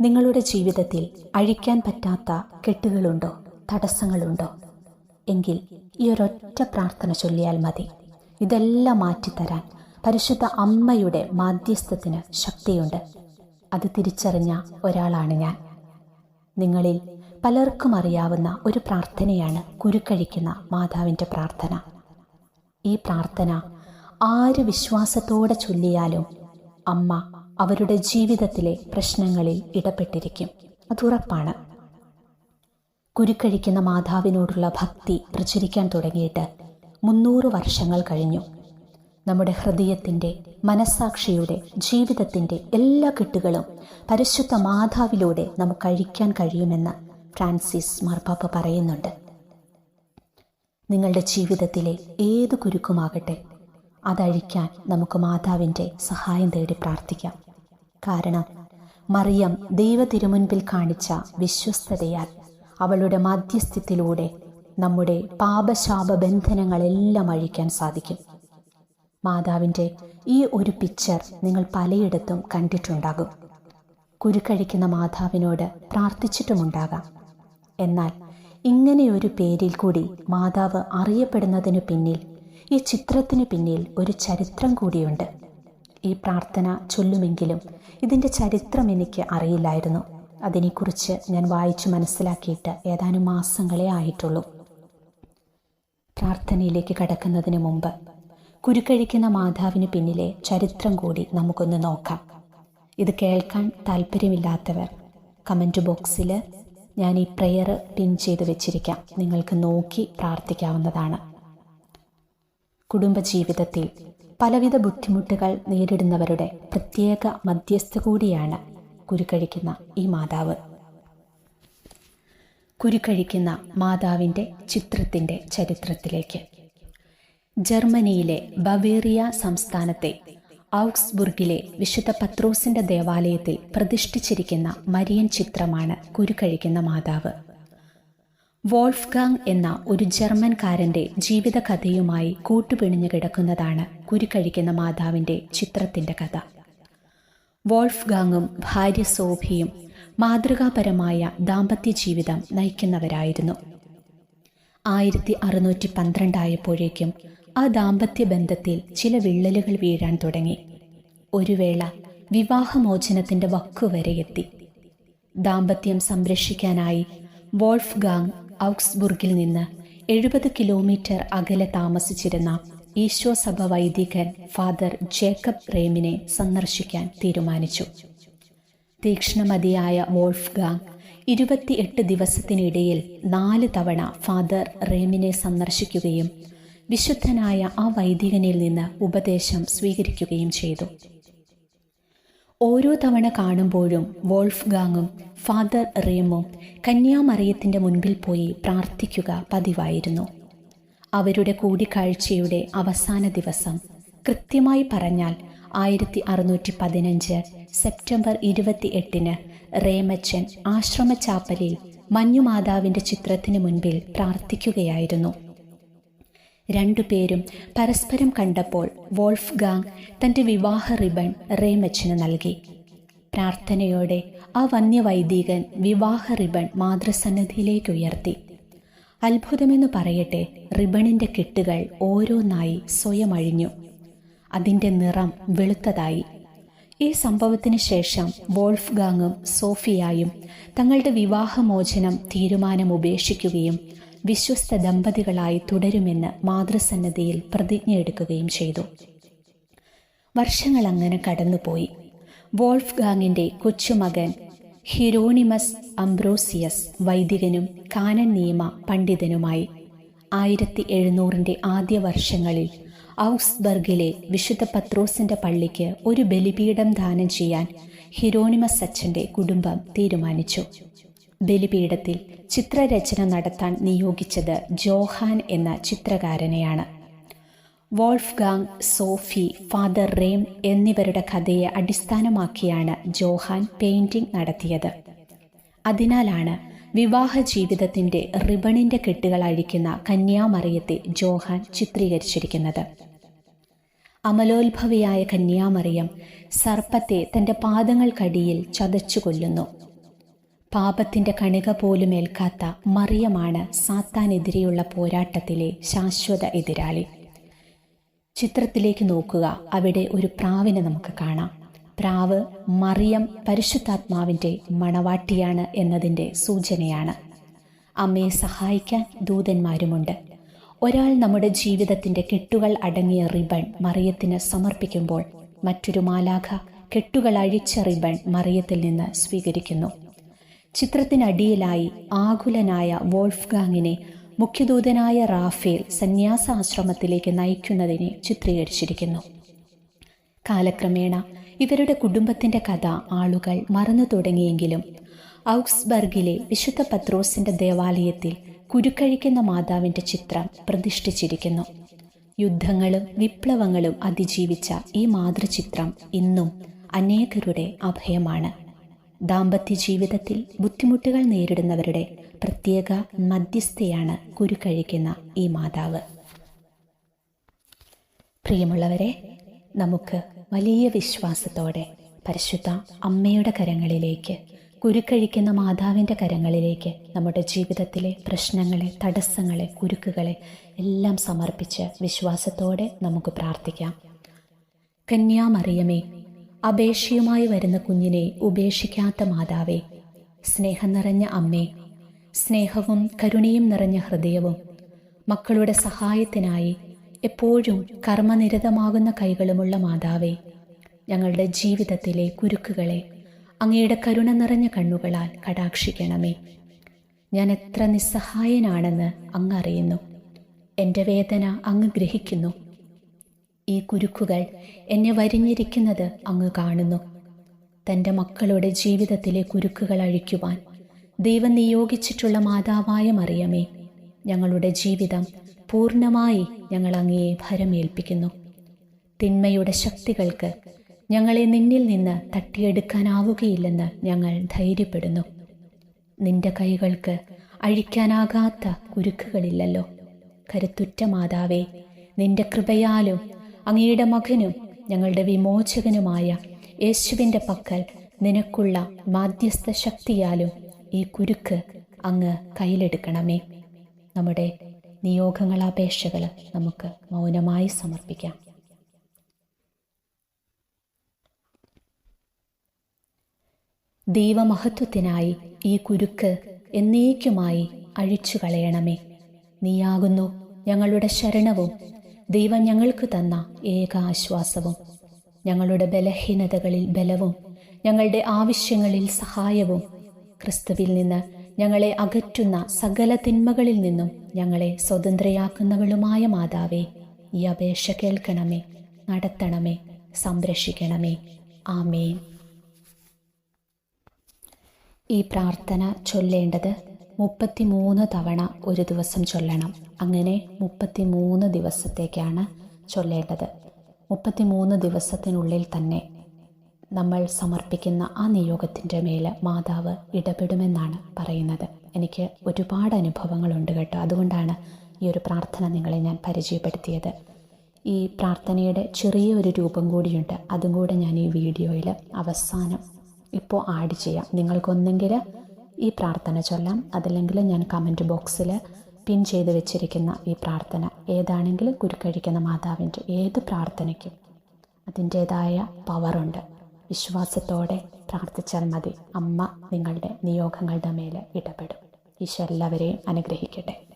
നിങ്ങളുടെ ജീവിതത്തിൽ അഴിക്കാൻ പറ്റാത്ത കെട്ടുകളുണ്ടോ? തടസ്സങ്ങളുണ്ടോ? എങ്കിൽ ഈ ഒരൊറ്റ പ്രാർത്ഥന ചൊല്ലിയാൽ മതി. ഇതെല്ലാം മാറ്റിത്തരാൻ പരിശുദ്ധ അമ്മയുടെ മാധ്യസ്ഥത്തിന് ശക്തിയുണ്ട്. അത് തിരിച്ചറിഞ്ഞ ഒരാളാണ് ഞാൻ. നിങ്ങളിൽ പലർക്കും അറിയാവുന്ന ഒരു പ്രാർത്ഥനയാണ് കുരുക്കഴിക്കുന്ന മാതാവിന്റെ പ്രാർത്ഥന. ഈ പ്രാർത്ഥന ആര് വിശ്വാസത്തോടെ ചൊല്ലിയാലും അമ്മ അവരുടെ ജീവിതത്തിലെ പ്രശ്നങ്ങളിൽ ഇടപെട്ടിരിക്കും. അതുറപ്പാണ് കുരുക്കഴിക്കുന്ന മാതാവിനോടുള്ള ഭക്തി പ്രചരിക്കാൻ തുടങ്ങിയിട്ട് മുന്നൂറ് വർഷങ്ങൾ കഴിഞ്ഞു. നമ്മുടെ ഹൃദയത്തിന്റെ മനസ്സാക്ഷിയുടെ ജീവിതത്തിന്റെ എല്ലാ കെട്ടുകളും പരിശുദ്ധ മാതാവിലൂടെ നമുക്ക് അഴിക്കാൻ കഴിയുമെന്ന് ഫ്രാൻസിസ് മാർപ്പാപ്പ പറയുന്നുണ്ട്. നിങ്ങളുടെ ജീവിതത്തിലെ ഏത് കുരുക്കുമാകട്ടെ അതഴിക്കാൻ നമുക്ക് മാതാവിന്റെ സഹായം തേടി പ്രാർത്ഥിക്കാം. കാരണം മറിയം ദൈവ തിരുമുൻപിൽ കാണിച്ച വിശ്വസ്തതയാൽ അവളുടെ മാധ്യസ്ഥ്യത്തിലൂടെ നമ്മുടെ പാപശാപ ബന്ധനങ്ങളെല്ലാം അഴിക്കാൻ സാധിക്കും. മാതാവിന്റെ ഈ ഒരു പിക്ചർ നിങ്ങൾ പലയിടത്തും കണ്ടിട്ടുണ്ടാകും. കുരുക്കഴിക്കുന്ന മാതാവിനോട് പ്രാർത്ഥിച്ചിട്ടുമുണ്ടാകാം. എന്നാൽ ഇങ്ങനെയൊരു പേരിൽ കൂടി മാതാവ് അറിയപ്പെടുന്നതിനു പിന്നിൽ ഈ ചിത്രത്തിന് പിന്നിൽ ഒരു ചരിത്രം കൂടിയുണ്ട്. ഈ പ്രാർത്ഥന ചൊല്ലുമെങ്കിലും ഇതിന്റെ ചരിത്രം എനിക്ക് അറിയില്ലായിരുന്നു. അതിനെക്കുറിച്ച് ഞാൻ വായിച്ചു മനസ്സിലാക്കിയിട്ട് ഏതാനും മാസങ്ങളെ ആയിട്ടുള്ളൂ. പ്രാർത്ഥനയിലേക്ക് കടക്കുന്നതിന് മുമ്പ് കുരുക്കഴിക്കുന്ന മാതാവിന് പിന്നിലെ ചരിത്രം കൂടി നമുക്കൊന്ന് നോക്കാം. ഇത് കേൾക്കാൻ താല്പര്യമില്ലാത്തവർ കമന്റ് ബോക്സിൽ ഞാൻ ഈ പ്രെയർ പിൻ ചെയ്ത് വെച്ചിരിക്കാം. നിങ്ങൾക്ക് നോക്കി പ്രാർത്ഥിക്കാവുന്നതാണ്. കുടുംബജീവിതത്തിൽ പലവിധ ബുദ്ധിമുട്ടുകൾ നേരിടുന്നവരുടെ പ്രത്യേക മധ്യസ്ഥ കൂടിയാണ് കുരുക്കഴിക്കുന്ന ഈ മാതാവ്. കുരുക്കഴിക്കുന്ന മാതാവിന്റെ ചിത്രത്തിന്റെ ചരിത്രത്തിലേക്ക്. ജർമ്മനിയിലെ ബവേറിയ സംസ്ഥാനത്തെ ഔക്സ്ബുർഗിലെ വിശുദ്ധ പത്രോസിന്റെ ദേവാലയത്തിൽ പ്രതിഷ്ഠിച്ചിരിക്കുന്ന മരിയൻ ചിത്രമാണ് കുരുക്കഴിക്കുന്ന മാതാവ്. വോൾഫ്ഗാങ് എന്ന ഒരു ജർമ്മൻകാരന്റെ ജീവിതകഥയുമായി കൂട്ടുപിണിഞ്ഞു കിടക്കുന്നതാണ് കുരുക്കഴിക്കുന്ന മാതാവിന്റെ ചിത്രത്തിന്റെ കഥ. വോൾഫ്ഗാങ്ങും ഭാര്യ സോഭിയും മാതൃകാപരമായ ദാമ്പത്യ ജീവിതം നയിക്കുന്നവരായിരുന്നു. ആയിരത്തി അറുന്നൂറ്റി പന്ത്രണ്ടായപ്പോഴേക്കും ആ ദാമ്പത്യ ബന്ധത്തിൽ ചില വിള്ളലുകൾ വീഴാൻ തുടങ്ങി. ഒരു വേള വിവാഹമോചനത്തിന്റെ വക്കുവരെ എത്തി. ദാമ്പത്യം സംരക്ഷിക്കാനായി വോൾഫ്ഗാങ് ഔക്സ്ബുർഗിൽ നിന്ന് എഴുപത് കിലോമീറ്റർ അകലെ താമസിച്ചിരുന്ന ഈശോ സഭ വൈദികൻ ഫാദർ ജേക്കബ് റേമിനെ സന്ദർശിക്കാൻ തീരുമാനിച്ചു. തീക്ഷ്ണമതിയായ വോൾഫ്ഗാങ് ഇരുപത്തിയെട്ട് ദിവസത്തിനിടയിൽ നാല് തവണ ഫാദർ റേമിനെ സന്ദർശിക്കുകയും വിശുദ്ധനായ ആ വൈദികനിൽ നിന്ന് ഉപദേശം സ്വീകരിക്കുകയും ചെയ്തു. ഓരോ തവണ കാണുമ്പോഴും വോൾഫ്ഗാങ്ങും ഫാദർ റേമും കന്യാമറിയത്തിന്റെ മുൻപിൽ പോയി പ്രാർത്ഥിക്കുക പതിവായിരുന്നു. അവരുടെ കൂടിക്കാഴ്ചയുടെ അവസാന ദിവസം കൃത്യമായി പറഞ്ഞാൽ ആയിരത്തി അറുന്നൂറ്റി പതിനഞ്ച് സെപ്റ്റംബർ ഇരുപത്തി എട്ടിന് റേമച്ചൻ ആശ്രമ ചാപ്പലിൽ മഞ്ഞുമാതാവിന്റെ ചിത്രത്തിന് മുൻപിൽ പ്രാർത്ഥിക്കുകയായിരുന്നു. രണ്ടുപേരും പരസ്പരം കണ്ടപ്പോൾ വോൾഫ്ഗാങ് തന്റെ വിവാഹ റിബൺ റേമച്ചിന് നൽകി. പ്രാർത്ഥനയോടെ ആ വന്യവൈദികൻ വിവാഹ റിബൺ മാതൃസന്നിധിയിലേക്ക് ഉയർത്തി അത്ഭുതമെന്ന് പറയട്ടെ റിബണിന്റെ കെട്ടുകൾ ഓരോന്നായി സ്വയം അഴിഞ്ഞു. അതിന്റെ നിറം വെളുത്തതായി. ഈ സംഭവത്തിന് ശേഷം വോൾഫ്ഗാങ്ങും സോഫിയായും തങ്ങളുടെ വിവാഹമോചനം തീരുമാനം ഉപേക്ഷിക്കുകയും വിശ്വസ്ത ദമ്പതികളായി തുടരുമെന്ന് മാതൃസന്നദ്ധയിൽ പ്രതിജ്ഞയെടുക്കുകയും ചെയ്തു. വർഷങ്ങൾ അങ്ങനെ കടന്നുപോയി. വോൾഫ്ഗാങ്ങിന്റെ കൊച്ചുമകൻ ഹിറോണിമസ് അംബ്രോസിയസ് വൈദികനും കാനൻ നിയമ പണ്ഡിതനുമായി ആയിരത്തി എഴുന്നൂറിന്റെ ആദ്യ വർഷങ്ങളിൽ ഔസ്ബർഗിലെ വിശുദ്ധ പത്രോസിന്റെ പള്ളിക്ക് ഒരു ബലിപീഠം ദാനം ചെയ്യാൻ ഹിറോണിമസ് അച്ഛന്റെ കുടുംബം തീരുമാനിച്ചു. ബലിപീഠത്തിൽ ചിത്രരചന നടത്താൻ നിയോഗിച്ചത് ജോഹാൻ എന്ന ചിത്രകാരനെയാണ്. വോൾഫ്ഗാങ് സോഫി ഫാദർ റേം എന്നിവരുടെ കഥയെ അടിസ്ഥാനമാക്കിയാണ് ജോഹാൻ പെയിന്റിംഗ് നടത്തിയത്. അതിനാലാണ് വിവാഹ ജീവിതത്തിന്റെ റിബണിന്റെ കെട്ടുകൾ അഴിക്കുന്ന കന്യാമറിയത്തെ ജോഹാൻ ചിത്രീകരിച്ചിരിക്കുന്നത്. അമലോത്ഭവിയായ കന്യാമറിയം സർപ്പത്തെ തന്റെ പാദങ്ങൾക്കടിയിൽ ചതച്ചു കൊല്ലുന്നു പാപത്തിന്റെ കണിക പോലും ഏൽക്കാത്ത മറിയമാണ് സാത്താനെതിരെയുള്ള പോരാട്ടത്തിലെ ശാശ്വത എതിരാളി. ചിത്രത്തിലേക്ക് നോക്കുക. അവിടെ ഒരു പ്രാവിനെ നമുക്ക് കാണാം. പ്രാവ് മറിയം പരിശുദ്ധാത്മാവിന്റെ മണവാട്ടിയാണ് എന്നതിന്റെ സൂചനയാണ്. അമ്മയെ സഹായിക്കാൻ ദൂതന്മാരുമുണ്ട്. ഒരാൾ നമ്മുടെ ജീവിതത്തിന്റെ കെട്ടുകൾ അടങ്ങിയ റിബൺ മറിയത്തിന് സമർപ്പിക്കുമ്പോൾ മറ്റൊരു മാലാഖ കെട്ടുകൾ അഴിച്ച റിബൺ മറിയത്തിൽ നിന്ന് സ്വീകരിക്കുന്നു. ചിത്രത്തിനടിയിലായി ആകുലനായ വോൾഫ്ഗാങ്ങിനെ മുഖ്യദൂതനായ റാഫേൽ സന്യാസാശ്രമത്തിലേക്ക് നയിക്കുന്നതിനെ ചിത്രീകരിച്ചിരിക്കുന്നു. കാലക്രമേണ ഇവരുടെ കുടുംബത്തിന്റെ കഥ ആളുകൾ മറന്നു തുടങ്ങിയെങ്കിലും ഔക്സ്ബർഗിലെ വിശുദ്ധ പത്രോസിന്റെ ദേവാലയത്തിൽ കുരുക്കഴിക്കുന്ന മാതാവിന്റെ ചിത്രം പ്രതിഷ്ഠിച്ചിരിക്കുന്നു. യുദ്ധങ്ങളും വിപ്ലവങ്ങളും അതിജീവിച്ച ഈ മാതൃചിത്രം ഇന്നും അനേകരുടെ അഭയമാണ്. ദാമ്പത്യ ജീവിതത്തിൽ ബുദ്ധിമുട്ടുകൾ നേരിടുന്നവരുടെ പ്രത്യേക മധ്യസ്ഥയാണ് കുരു കഴിക്കുന്ന ഈ മാതാവ്. പ്രിയമുള്ളവരെ നമുക്ക് വലിയ വിശ്വാസത്തോടെ പരിശുദ്ധ അമ്മയുടെ കരങ്ങളിലേക്ക് കുരുക്കഴിക്കുന്ന മാതാവിന്റെ കരങ്ങളിലേക്ക് നമ്മുടെ ജീവിതത്തിലെ പ്രശ്നങ്ങളെ തടസ്സങ്ങളെ കുരുക്കുകളെ എല്ലാം സമർപ്പിച്ച് വിശ്വാസത്തോടെ നമുക്ക് പ്രാർത്ഥിക്കാം. കന്യാമറിയമേ അപേക്ഷയുമായി വരുന്ന കുഞ്ഞിനെ ഉപേക്ഷിക്കാത്ത മാതാവേ സ്നേഹം നിറഞ്ഞ അമ്മേ സ്നേഹവും കരുണയും നിറഞ്ഞ ഹൃദയവും മക്കളുടെ സഹായത്തിനായി എപ്പോഴും കർമ്മനിരതമാകുന്ന കൈകളുമുള്ള മാതാവേ ഞങ്ങളുടെ ജീവിതത്തിലെ കുരുക്കുകളെ അങ്ങയുടെ കരുണ നിറഞ്ഞ കണ്ണുകളാൽ കടാക്ഷിക്കണമേ. ഞാൻ എത്ര നിസ്സഹായനാണെന്ന് അങ്ങ് അറിയുന്നു. എന്റെ വേദന അങ്ങ് ഗ്രഹിക്കുന്നു. ഈ കുരുക്കുകൾ എന്നെ വരിഞ്ഞിരിക്കുന്നത് അങ്ങ് കാണുന്നു. തന്റെ മക്കളുടെ ജീവിതത്തിലെ കുരുക്കുകൾ അഴിക്കുവാൻ ദൈവം നിയോഗിച്ചിട്ടുള്ള മാതാവായ മറിയമേ ഞങ്ങളുടെ ജീവിതം പൂർണമായി ഞങ്ങൾ അങ്ങയെ ഭരമേൽപ്പിക്കുന്നു. തിന്മയുടെ ശക്തികൾക്ക് ഞങ്ങളെ നിന്നിൽ നിന്ന് തട്ടിയെടുക്കാനാവുകയില്ലെന്ന് ഞങ്ങൾ ധൈര്യപ്പെടുന്നു. നിന്റെ കൈകൾക്ക് അഴിക്കാനാകാത്ത കുരുക്കുകളില്ലല്ലോ. കരുത്തുറ്റ മാതാവേ നിന്റെ കൃപയാലും അങ്ങയുടെ മകനും ഞങ്ങളുടെ വിമോചകനുമായ യേശുവിന്റെ പക്കൽ നിനക്കുള്ള മാധ്യസ്ഥ ശക്തിയാലും ഈ കുരുക്ക് അങ്ങ് കയ്യിലെടുക്കണമേ. നമ്മുടെ നിയോഗങ്ങളാപേക്ഷകൾ നമുക്ക് മൗനമായി സമർപ്പിക്കാം. ദൈവമഹത്വത്തിനായി ഈ കുരുക്ക് എന്നേക്കുമായി അഴിച്ചു കളയണമേ നീയാകുന്നു ഞങ്ങളുടെ ശരണവും ദൈവം ഞങ്ങൾക്ക് തന്ന ഏക ആശ്വാസവും ഞങ്ങളുടെ ബലഹീനതകളിൽ ബലവും ഞങ്ങളുടെ ആവശ്യങ്ങളിൽ സഹായവും ക്രിസ്തുവിൽ നിന്ന് ഞങ്ങളെ അകറ്റുന്ന സകല തിന്മകളിൽ നിന്നും ഞങ്ങളെ സ്വതന്ത്രയാക്കുന്നവളുമായ മാതാവേ ഈ അപേക്ഷ കേൾക്കണമേ നടത്തണമേ സംരക്ഷിക്കണമേ. ആമേൻ. ഈ പ്രാർത്ഥന ചൊല്ലേണ്ടത് മുപ്പത്തിമൂന്ന് തവണ ഒരു ദിവസം ചൊല്ലണം. അങ്ങനെ മുപ്പത്തിമൂന്ന് ദിവസത്തേക്കാണ് ചൊല്ലേണ്ടത്. മുപ്പത്തിമൂന്ന് ദിവസത്തിനുള്ളിൽ തന്നെ നമ്മൾ സമർപ്പിക്കുന്ന ആ നിയോഗത്തിന്റെ മേൽ മാതാവ് ഇടപെടുമെന്നാണ് പറയുന്നത്. എനിക്ക് ഒരുപാട് അനുഭവങ്ങളുണ്ട് കേട്ടോ. അതുകൊണ്ടാണ് ഈ ഒരു പ്രാർത്ഥന നിങ്ങളെ ഞാൻ പരിചയപ്പെടുത്തിയത്. ഈ പ്രാർത്ഥനയുടെ ചെറിയ ഒരു രൂപം കൂടിയുണ്ട്. അതും കൂടെ ഞാൻ ഈ വീഡിയോയിൽ അവസാനം ഇപ്പോൾ ആഡ് ചെയ്യാം. നിങ്ങൾക്കൊന്നെങ്കിൽ ഈ പ്രാർത്ഥന ചൊല്ലാം. അതല്ലെങ്കിൽ ഞാൻ കമന്റ് ബോക്സിൽ പിൻ ചെയ്ത് വെച്ചിരിക്കുന്ന ഈ പ്രാർത്ഥന ഏതാണെങ്കിലും കുരുക്കഴിക്കുന്ന മാതാവിന്റെ ഏത് പ്രാർത്ഥനയ്ക്കും അതിന്റേതായ പവറുണ്ട് വിശ്വാസത്തോടെ പ്രാർത്ഥിച്ചാൽ മതി. അമ്മ നിങ്ങളുടെ നിയോഗങ്ങളുടെ മേലെ ഇടപെടും. ഈശോ എല്ലാവരെയും അനുഗ്രഹിക്കട്ടെ.